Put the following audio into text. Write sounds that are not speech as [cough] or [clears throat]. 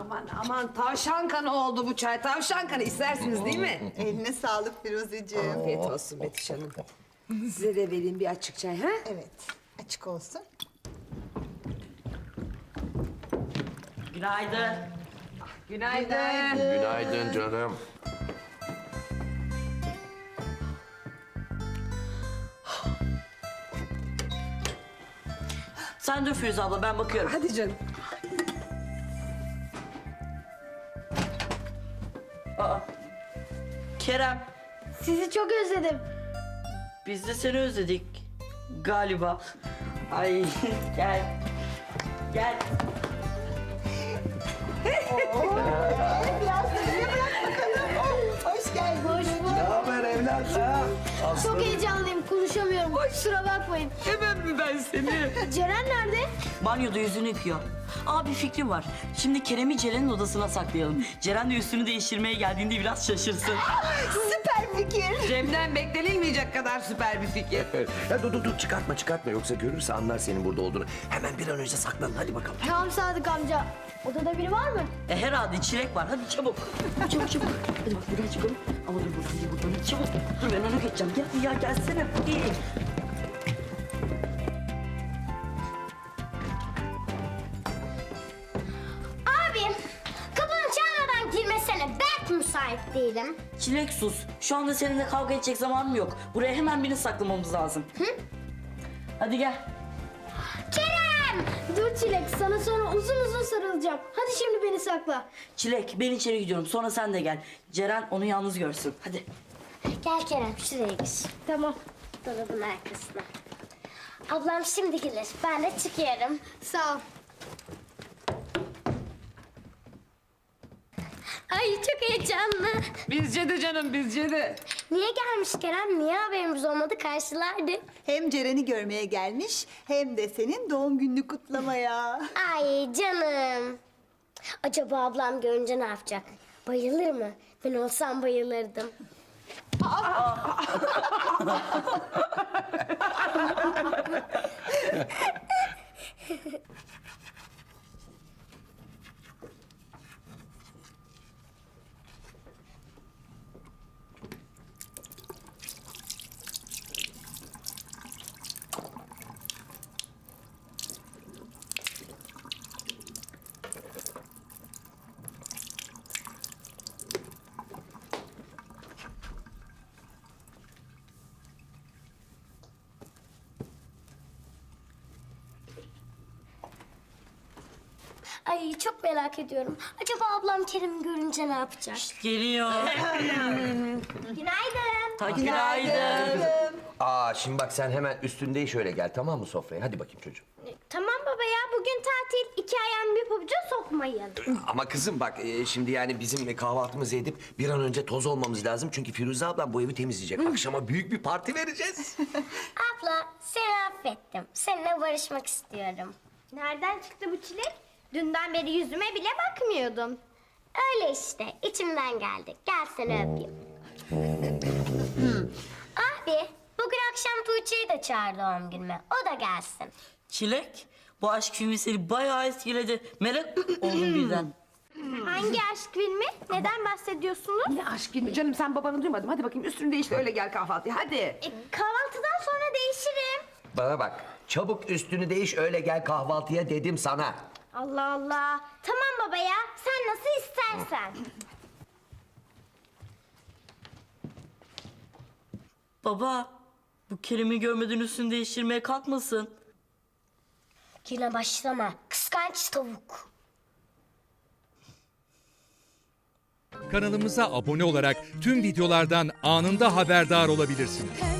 Aman aman tavşan kanı oldu bu çay. Tavşan kanı istersiniz değil mi? [laughs] Eline sağlık Firuzeciğim. Afiyet olsun Betüş Hanım. Size de vereyim bir açık çay ha? Evet, açık olsun. Günaydın. Günaydın. Günaydın canım. Sen dur Firuze abla ben bakıyorum. Hadi canım. Kerem Sizi çok özledim. biz de seni özledik. Galiba. Ay [laughs] gel. Gel. Hoş geldin. Hoş bulduk. haber evlat ha? Çok heyecanlıyım. Konuşamıyorum. Kusura bakmayın. Hemen mi ben seni? [laughs] Ceren nerede? Banyoda yüzünü yıkıyor. Aa bir fikrim var. Şimdi Kerem'i Ceren'in odasına saklayalım. Ceren de üstünü değiştirmeye geldiğinde biraz şaşırsın. [laughs] Süper fikir. Cem'den beklenilmeyecek kadar süper bir fikir. Ya dur dur dur çıkartma çıkartma yoksa görürse anlar senin burada olduğunu. Hemen bir an önce saklan hadi bakalım. Tamam Sadık amca. Odada biri var mı? E herhalde çilek var. Hadi çabuk. Çabuk çabuk. Hadi bak buradan çıkalım. Ama dur buradan değil buradan. Hadi çabuk. Dur ben ona geçeceğim. Gel ya gelsene. Hadi. Müsait değilim. Çilek sus. Şu anda seninle kavga edecek zamanım yok. Buraya hemen birini saklamamız lazım. Hı? Hadi gel. Kerem! Dur Çilek, sana sonra uzun uzun sarılacağım. Hadi şimdi beni sakla. Çilek ben içeri gidiyorum. Sonra sen de gel. Ceren onu yalnız görsün. Hadi. Gel Kerem, şuraya gir. Tamam. Dolabın arkasına. Ablam şimdi gelir. Ben de çıkıyorum. Sağ ol. Ay çok heyecanlı. Bizce de canım bizce de. Niye gelmiş Kerem? Niye haberimiz olmadı? Karşılardı. Hem Ceren'i görmeye gelmiş hem de senin doğum gününü kutlamaya. [laughs] Ay canım. Acaba ablam görünce ne yapacak? Bayılır mı? Ben olsam bayılırdım. [laughs] Ay çok merak ediyorum. Acaba ablam Kerem'i görünce ne yapacak? Geliyor. [laughs] Günaydın. Ta günaydın. Aa şimdi bak sen hemen üstünde şöyle gel tamam mı sofraya? Hadi bakayım çocuğum. Tamam baba ya bugün tatil. iki ayağımı bir pabuca sokmayın. Ama kızım bak e, şimdi yani bizim kahvaltımızı edip bir an önce toz olmamız lazım. Çünkü Firuze ablam bu evi temizleyecek. Akşama büyük bir parti vereceğiz. [laughs] Abla seni affettim. Seninle barışmak istiyorum. Nereden çıktı bu çilek? Dünden beri yüzüme bile bakmıyordun. Öyle işte içimden geldi. Gel seni öpeyim. Abi bugün akşam Tuğçe'yi de çağır doğum günüme. O da gelsin. Çilek bu aşk filmi seni bayağı etkiledi. Merak [clears throat] oldum birden. Hangi aşk filmi? Neden bahsediyorsunuz? Ne aşk filmi canım sen babanı duymadın. Hadi bakayım üstünü değiştir öyle gel kahvaltıya hadi. E, kahvaltıdan sonra değişirim. Bana bak çabuk üstünü değiş öyle gel kahvaltıya dedim sana. Allah Allah. Tamam baba ya. Sen nasıl istersen. Baba bu Kerem'i görmeden üstünü değiştirmeye kalkmasın. Yine başlama. Kıskanç tavuk. Kanalımıza abone olarak tüm videolardan anında haberdar olabilirsiniz.